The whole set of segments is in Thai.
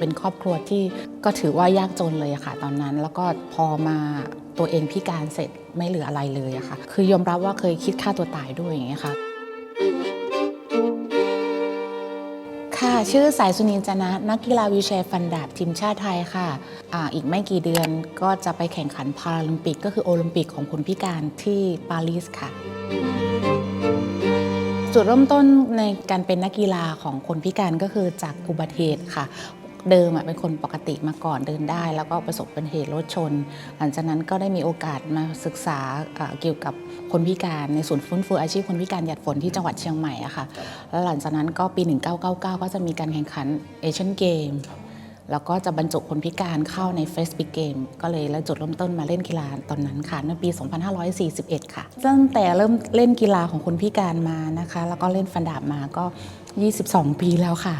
เป็นครอบครัวที่ก็ถือว่ายากจนเลยค่ะตอนนั้น แล้วก็พอมาตัวเองพิการเสร็จไม่เหลืออะไรเลยอะค่ะ คือยอมรับว่าเคยคิดฆ่าตัวตายด้วยอย่างเงี้ยค่ะ ค่ะชื่อสายสุนินจนะ นักกีฬาวีลแชร์ฟันดาบทีมชาติไทยค่ะอาอีกไม่กี่เดือนก็จะไปแข่งขันพาราลิมปิก ก็คือโอลิมปิกของคนพิการที่ปารีสค่ะจุดเริ่มต้นในการเป็นนักกีฬาของคนพิการก็คือจากอุบัติเหตุค่ะ เดิมเป็นคนปกติมาก่อนเดินได้ แล้วก็ประสบเป็นเหตุรถชน หลังจากนั้นก็ได้มีโอกาสมาศึกษาเกี่ยวกับคนพิการในศูนย์ฟื้นฟูอาชีพคนพิการหยัดฝนที่จังหวัดเชียงใหม่อะค่ะแล้วหลังจากนั้นก็ปี 1999 ก็จะมีการแข่งขันเอเชียนเกมแล้วก็จะบรรจุคนพิการเข้าในเฟส b ิ g เกมก็เลยแล้วจุดเริ่มต้นมาเล่นกีฬาตอนนั้นค่ะในปี 2541 ค่ะตั้งแต่เริ่มเล่นกีฬาของคนพิการมานะคะ แล้วก็เล่นฟันดาบมาก็ 22 ปีแล้วค่ะ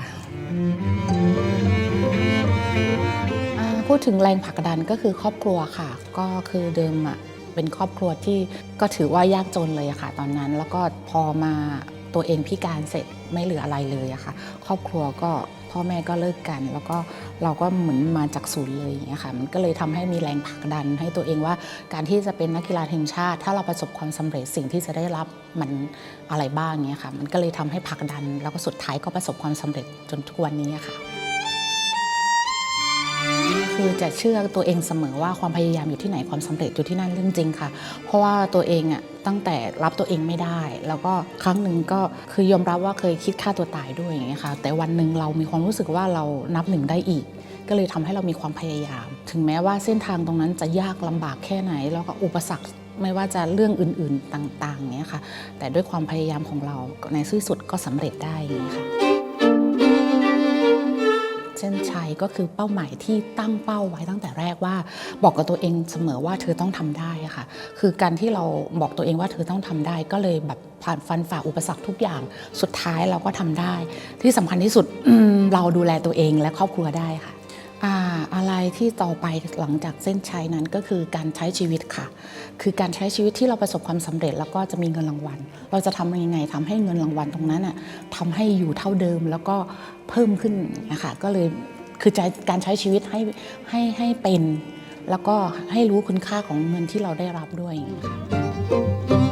พูดถึงแรงผลักดันก็คือครอบครัวค่ะ ก็คือเดิมอะเป็นครอบครัวที่ก็ถือว่ายากจนเลยอะค่ะ ตอนนั้น แล้วก็พอมาตัวเองพิการเสร็จไม่เหลืออะไรเลยอะค่ะ ครอบครัวก็พ่อแม่ก็เลิกกัน แล้วก็เราก็เหมือนมาจากศูนย์เลยอย่างเงี้ยค่ะมันก็เลยทำให้มีแรงผลักดัน ให้ตัวเองว่าการที่จะเป็นนักกีฬาทีมชาติ ถ้าเราประสบความสำเร็จสิ่งที่จะได้รับมันอะไรบ้างเงี้ยค่ะ มันก็เลยทำให้ผลักดัน แล้วก็สุดท้ายก็ประสบความสำเร็จจนทุกวันนี้อะค่ะ คือจะเชื่อตัวเองเสมอว่าความพยายามอยู่ที่ไหนความสำเร็จอยู่ที่นั่นเรื่องจริงค่ะ เพราะว่าตัวเองอะตั้งแต่รับตัวเองไม่ได้ แล้วก็ครั้งหนึ่งก็คือยอมรับว่าเคยคิดฆ่าตัวตายด้วยอย่างเงี้ยค่ะแต่วันหนึ่งเรามีความรู้สึกว่าเรานับหนึ่งได้อีก ก็เลยทำให้เรามีความพยายาม ถึงแม้ว่าเส้นทางตรงนั้นจะยากลำบากแค่ไหน แล้วก็อุปสรรคไม่ว่าจะเรื่องอื่นๆต่างๆเนี้ยค่ะ แต่ด้วยความพยายามของเราในที่สุดก็สำเร็จได้อย่างนี้ยค่ะ ส้นชัยก็คือเป้าหมายที่ตั้งเป้าไว้ตั้งแต่แรกว่า บอกกับตัวเองเสมอว่าเธอต้องทำได้ค่ะ คือการที่เราบอกตัวเองว่าเธอต้องทำได้ ก็เลยแบบผ่านฟันฝ่าอุปสรรคทุกอย่างสุดท้ายเราก็ทำได้ ที่สำคัญที่สุดเราดูแลตัวเองและครอบครัวได้ค่ะ อะไรที่ต่อไปหลังจากเส้นชัยนั้นก็คือการใช้ชีวิตค่ะ คือการใช้ชีวิตที่เราประสบความสำเร็จแล้วก็จะมีเงินรางวัล เราจะทำยังไงทำให้เงินรางวัลตรงนั้นอะทำให้อยู่เท่าเดิมแล้วก็เพิ่มขึ้นนะคะก็เลยคือใจการใช้ชีวิตให้ให้ให้เป็น แล้วก็ให้รู้คุณค่าของเงินที่เราได้รับด้วยอย่างเงี้ยค่ะ